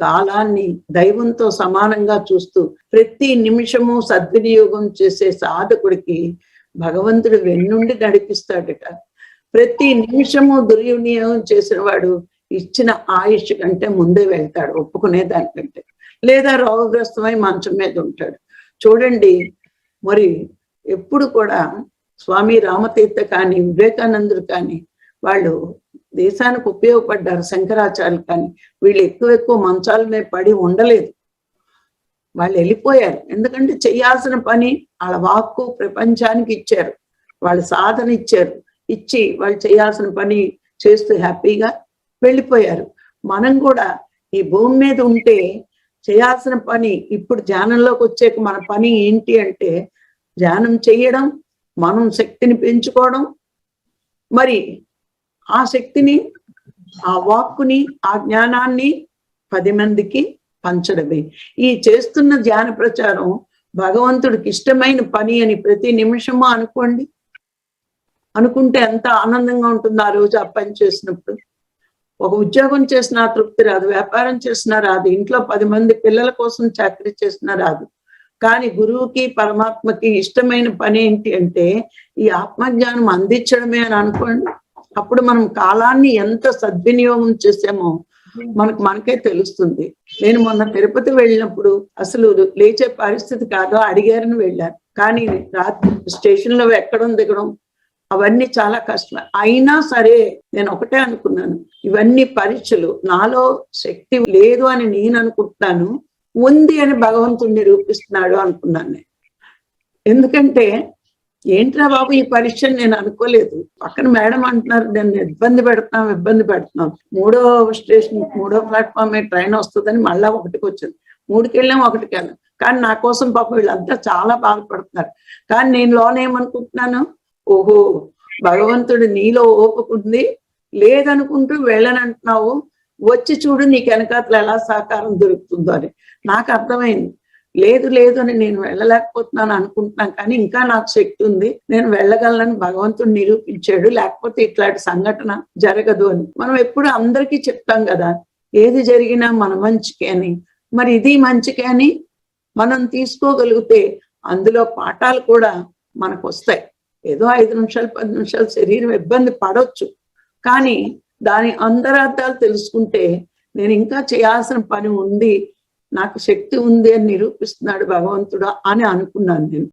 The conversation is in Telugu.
కాలాన్ని దైవంతో సమానంగా చూస్తూ ప్రతి నిమిషము సద్వినియోగం చేసే సాధకుడికి భగవంతుడు వెన్నుండి నడిపిస్తాడట. ప్రతి నిమిషము దుర్వినియోగం చేసిన వాడు ఇచ్చిన ఆయుష్ కంటే ముందే వెళ్తాడు ఒప్పుకునే దానికంటే. లేదా రోగగ్రస్తమై మంచం మీద ఉంటాడు. చూడండి మరి ఎప్పుడు కూడా స్వామి రామతీర్థ కానీ వివేకానందుడు కానీ వాళ్ళు దేశానికి ఉపయోగపడ్డారు శంకరాచార్యులు కానీ వీళ్ళు ఎక్కువ ఎక్కువ మంచాల మీద పడి ఉండలేదు. వాళ్ళు వెళ్ళిపోయారు. ఎందుకంటే చేయాల్సిన పని వాళ్ళ వాక్కు ప్రపంచానికి ఇచ్చారు. వాళ్ళ సాధన ఇచ్చారు. ఇచ్చి వాళ్ళు చేయాల్సిన పని చేస్తూ హ్యాపీగా వెళ్ళిపోయారు. మనం కూడా ఈ భూమి మీద ఉంటే చేయాల్సిన పని ఇప్పుడు ధ్యానంలోకి వచ్చాక మన పని ఏంటి అంటే ధ్యానం చేయడం మనం శక్తిని పెంచుకోవడం. మరి ఆ శక్తిని ఆ వాక్కుని ఆ జ్ఞానాన్ని పది మందికి పంచడమే. ఈ చేస్తున్న ధ్యాన ప్రచారం భగవంతుడికి ఇష్టమైన పని అని ప్రతి నిమిషము అనుకోండి. అనుకుంటే ఎంత ఆనందంగా ఉంటుంది ఆ రోజు ఆ పని చేసినప్పుడు. ఒక ఉద్యోగం చేసినా తృప్తి రాదు వ్యాపారం చేసినా రాదు ఇంట్లో పది మంది పిల్లల కోసం చాకరీ చేసినా రాదు. కానీ గురువుకి పరమాత్మకి ఇష్టమైన పని ఏంటి అంటే ఈ ఆత్మజ్ఞానం అందించడమే అని అనుకోండి. అప్పుడు మనం కాలాన్ని ఎంత సద్వినియోగం చేసామో మనకు మనకే తెలుస్తుంది. నేను మొన్న తిరుపతి వెళ్ళినప్పుడు అసలు లేచే పరిస్థితి కాదో అడిగారని వెళ్ళాను. కానీ రాత్రి స్టేషన్లో ఎక్కడం దిగడం అవన్నీ చాలా కష్టం అయినా సరే నేను ఒకటే అనుకున్నాను. ఇవన్నీ పరీక్షలు. నాలో శక్తి లేదు అని నేను అనుకుంటున్నాను. ఉంది అని భగవంతుడు నిరూపిస్తున్నాడు అనుకున్నాను నేను. ఎందుకంటే ఏంట్రా బాబు ఈ పరీక్ష నేను అనుకోలేదు. పక్కన మేడం అంటున్నారు నేను ఇబ్బంది పెడుతున్నాం ఇబ్బంది పెడుతున్నాం. మూడో స్టేషన్ మూడో ప్లాట్ఫామ్ ట్రైన్ వస్తుందని మళ్ళా ఒకటికి వచ్చింది మూడుకి వెళ్ళాం ఒకటికి వెళ్ళాం కానీ నా కోసం పాపం వీళ్ళంతా చాలా బాధపడుతున్నారు. కానీ నేను లోనేమనుకుంటున్నాను ఓహో భగవంతుడు నీలో ఓపుకుంది లేదనుకుంటూ వెళ్ళనంటున్నావు. వచ్చి చూడు నీకు వెనకాతలు ఎలా సహకారం దొరుకుతుందో అని. నాకు అర్థమైంది. లేదు లేదు అని నేను వెళ్ళలేకపోతున్నాను అనుకుంటున్నాను. కానీ ఇంకా నాకు శక్తి ఉంది. నేను వెళ్ళగలనని భగవంతుడు నిరూపించాడు. లేకపోతే ఇట్లాంటి సంఘటన జరగదు అని. మనం ఎప్పుడు అందరికీ చెప్తాం కదా ఏది జరిగినా మన మంచికే అని. మరి ఇది మంచికే అని మనం తీసుకోగలిగితే అందులో పాఠాలు కూడా మనకు వస్తాయి. ఏదో ఐదు నిమిషాలు పది నిమిషాలు శరీరం ఇబ్బంది పడవచ్చు కానీ దాని అందరార్థాలు తెలుసుకుంటే నేను ఇంకా చేయాల్సిన పని ఉంది. నాకు శక్తి ఉంది అని నిరూపిస్తున్నాడు భగవంతుడా అని అనుకున్నాను నేను.